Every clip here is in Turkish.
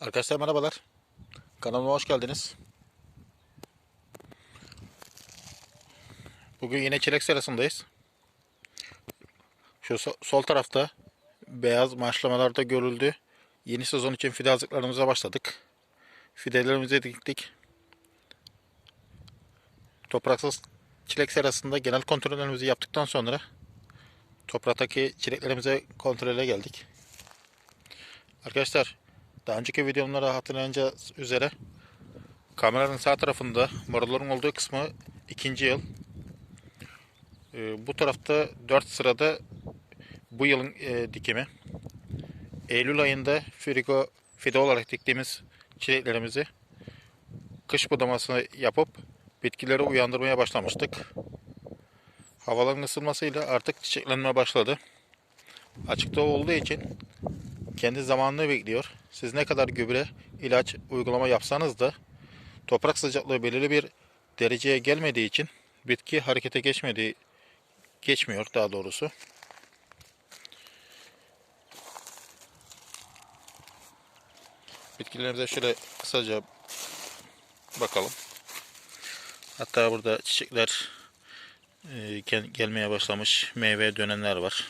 Arkadaşlar merhabalar. Kanalıma hoş geldiniz. Bugün yine çilek serasındayız. Şu so- sol tarafta beyaz maşlamalarda görüldü. Yeni sezon için fide hazırlıklarımıza başladık. Fidelerimizi diktik. Topraksız çilek serasında genel kontrollerimizi yaptıktan sonra topraktaki çileklerimize kontrole geldik. Arkadaşlar daha önceki videomları hatırlayacağınız üzere kameranın sağ tarafında marulların olduğu kısmı ikinci yıl. Ee, bu tarafta 4 sırada bu yılın e, dikimi. Eylül ayında frigo fide olarak diktiğimiz çileklerimizi kış budamasını yapıp bitkileri uyandırmaya başlamıştık. Havaların ısınmasıyla artık çiçeklenme başladı. Açıkta olduğu için kendi zamanını bekliyor. Siz ne kadar gübre, ilaç, uygulama yapsanız da toprak sıcaklığı belirli bir dereceye gelmediği için bitki harekete geçmediği geçmiyor daha doğrusu. Bitkilerimize şöyle kısaca bakalım. Hatta burada çiçekler e, gel- gelmeye başlamış meyve dönenler var.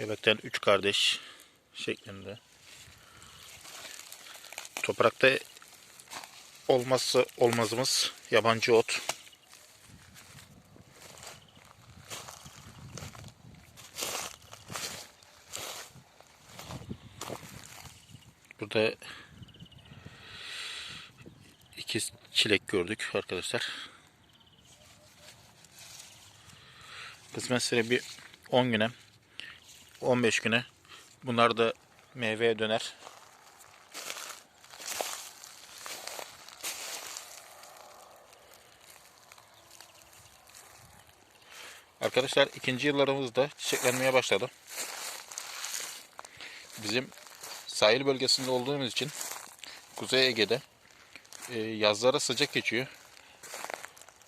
Göbekten üç kardeş şeklinde. Toprakta olmazsa olmazımız yabancı ot. Burada iki çilek gördük arkadaşlar. Kısmetse bir 10 güne 15 güne bunlar da meyveye döner. Arkadaşlar ikinci yıllarımız da çiçeklenmeye başladı. Bizim sahil bölgesinde olduğumuz için Kuzey Ege'de e, yazları sıcak geçiyor.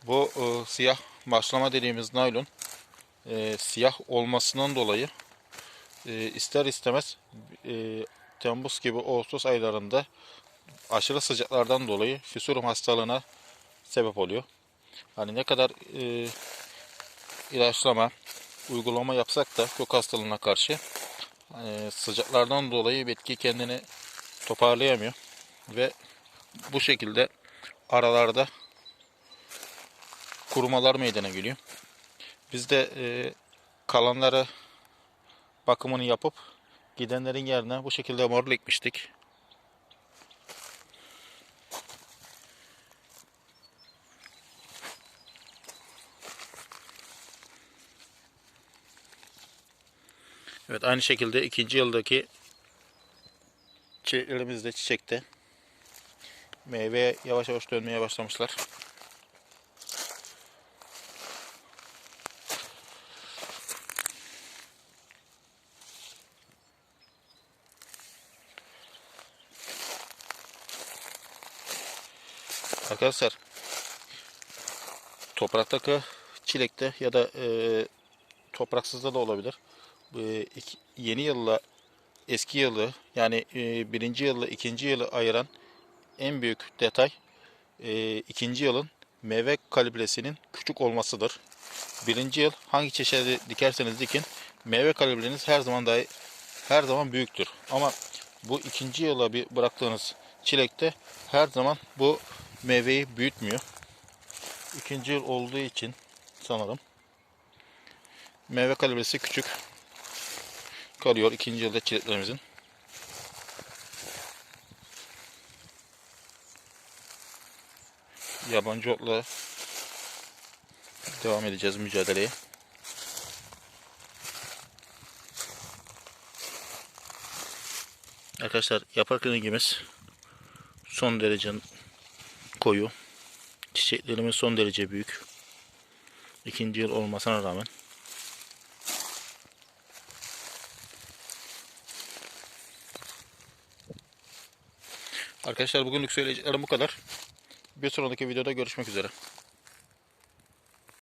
Bu e, siyah başlama dediğimiz naylon e, siyah olmasından dolayı e, ister istemez e, Temmuz gibi Ağustos aylarında aşırı sıcaklardan dolayı füsurum hastalığına sebep oluyor. Hani ne kadar e, ilaçlama, uygulama yapsak da kök hastalığına karşı e, sıcaklardan dolayı bitki kendini toparlayamıyor ve bu şekilde aralarda kurumalar meydana geliyor. Biz de e, kalanları bakımını yapıp gidenlerin yerine bu şekilde morul ekmiştik. Evet aynı şekilde ikinci yıldaki çiçeklerimiz de çiçekte. Meyveye yavaş yavaş dönmeye başlamışlar. Arkadaşlar topraktaki çilekte ya da e, topraksızda da olabilir. E, iki- yeni yılla eski yılı yani e, birinci yılla ikinci yılı ayıran en büyük detay e, ikinci yılın meyve kalibresinin küçük olmasıdır. Birinci yıl hangi çeşidi dikerseniz dikin meyve kalibreniz her zaman daha her zaman büyüktür. Ama bu ikinci yıla bir bıraktığınız çilekte her zaman bu meyveyi büyütmüyor. İkinci yıl olduğu için sanırım meyve kalibresi küçük kalıyor ikinci yılda çileklerimizin. Yabancı otla devam edeceğiz mücadeleye. Arkadaşlar yaprak rengimiz son derece koyu. Çiçeklerimiz son derece büyük. İkinci yıl olmasına rağmen. Arkadaşlar bugünlük söyleyeceklerim bu kadar. Bir sonraki videoda görüşmek üzere.